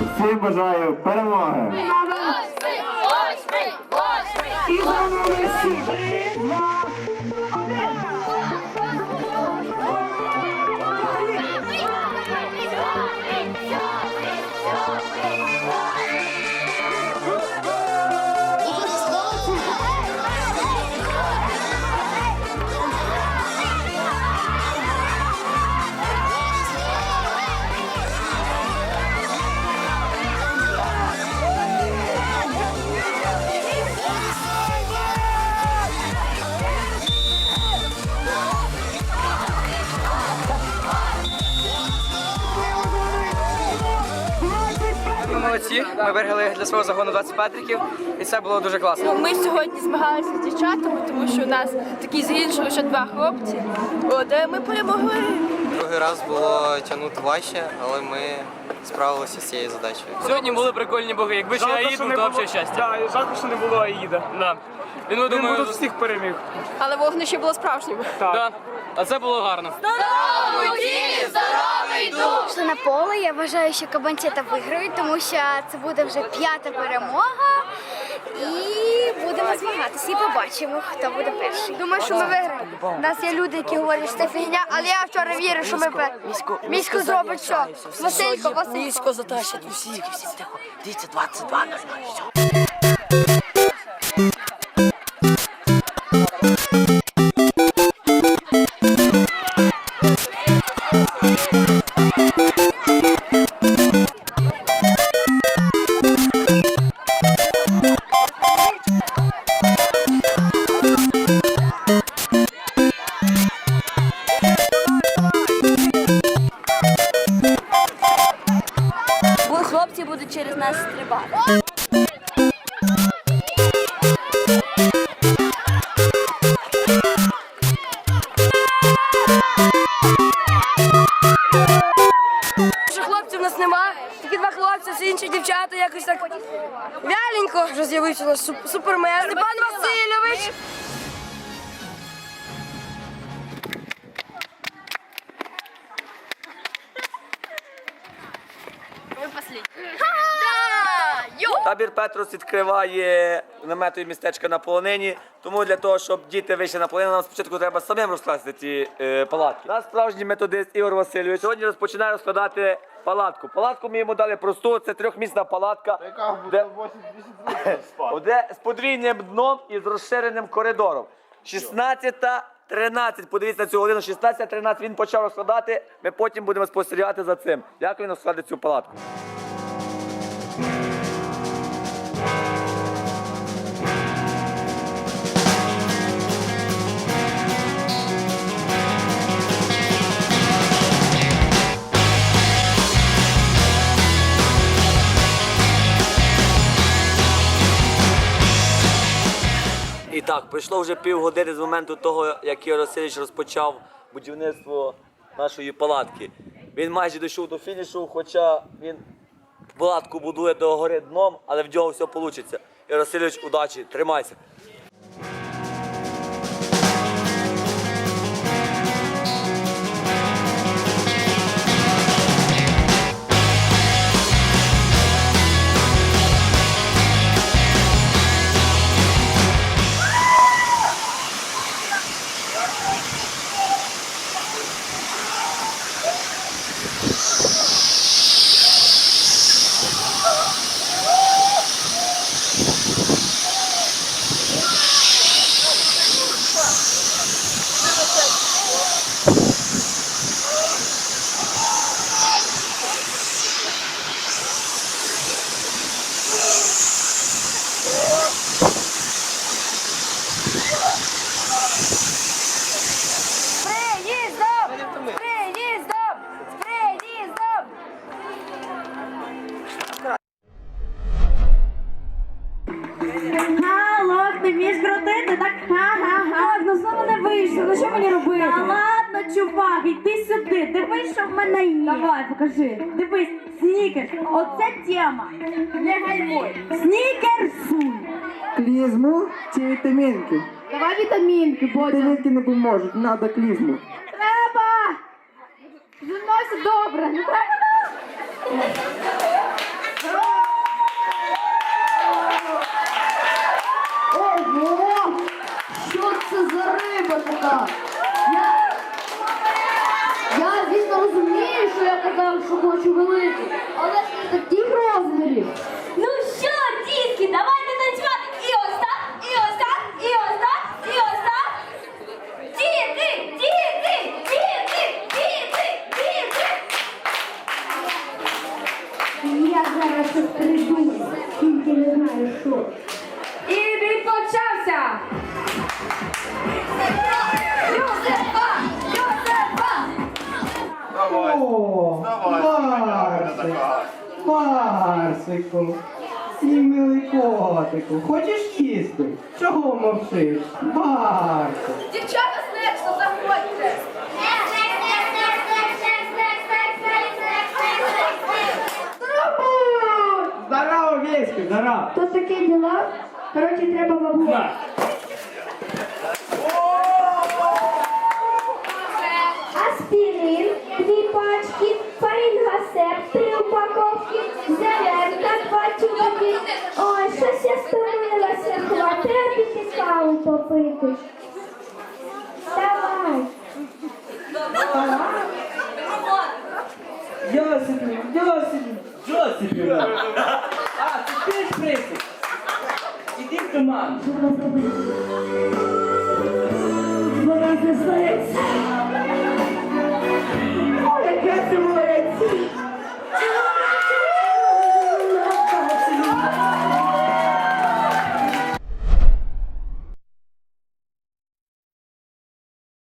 Всім бажаю перемоги! Ми молодці. Ми виграли для свого загону 20 патриків, і це було дуже класно. Ми сьогодні змагалися з дівчатами, тому що у нас такий загін, що лише два хлопці. От е, ми перемогли. Другий раз було тягнути важче, але ми справилися з цією задачею. Сьогодні були прикольні боги. Якби ще Аїд, був, то взагалі щастя. Да, жалко, що не було Аїда. Да. Він, Він думаю, тут всіх переміг. Але вогнище було справжнім. да. А це було гарно. Пішли на поле. Я вважаю, що кабанцята виграють, тому що це буде вже п'ята перемога. І будемо змагатися. І побачимо, хто буде перший. Думаю, що ми виграємо. У нас є люди, які говорять, що це фігня, але я вчора вірю, що ми пе- місько зробить що? Василько, Василько. Низько затащать усіх, всі тихо. Дивіться, 22 на все. Хлопці будуть через нас стрибати. Дівчата якось так вяленько вже з'явився супермен. Степан Васильович. Табір Петрос відкриває наметові містечка на полонині. Тому для того, щоб діти вийшли на полонину, нам спочатку треба самим розкласти ці е, палатки. Наш справжній методист Ігор Васильович сьогодні розпочинає розкладати палатку. Палатку ми йому дали просту, це трьохмісна палатка. де, де з подвійним дном і з розширеним коридором. 16 13, подивіться на цю годину, 16-13 він почав розкладати, ми потім будемо спостерігати за цим. Як він розкладе цю палатку. Так, пройшло вже півгодини з моменту того, як Ігор Васильович розпочав будівництво нашої палатки. Він майже дійшов до фінішу, хоча він палатку будує до гори дном, але в нього все вийде. Ігор Васильович, удачі, тримайся. ти вмієш крутити, так? Ага. Ладно, знову не вийшло. Ну що мені робити? Та ладно, чувак, йди сюди. Дивись, що в мене є. Давай, покажи. Дивись, снікерс. Оце тема. Не гальмуй. Снікерс. Клізму чи вітамінки? Давай вітамінки, Бодя. Вітамінки не поможуть, надо клізму. Треба! Зі добре, не треба. Розмірів. Ну що, дітки, давайте танцювати. І ось так, і ось так, і ось так, і ось так. Діти, діти, діти, діти, діти. Я зараз щось придумаю, тільки не знаю що. І він почався. Юзефа! Юзефа! О, Барсик, Барсику, мій милий котику, хочеш їсти? Чого мовчиш? Барсик. Дівчата з Некста, заходьте. Здорово, Веська, здорово. То таке діла. Коротше, треба бабу. Аспірин, дві пачки, Йосипів, Йосипів. А, ти теж присик? Іди в команду. Вона не здається.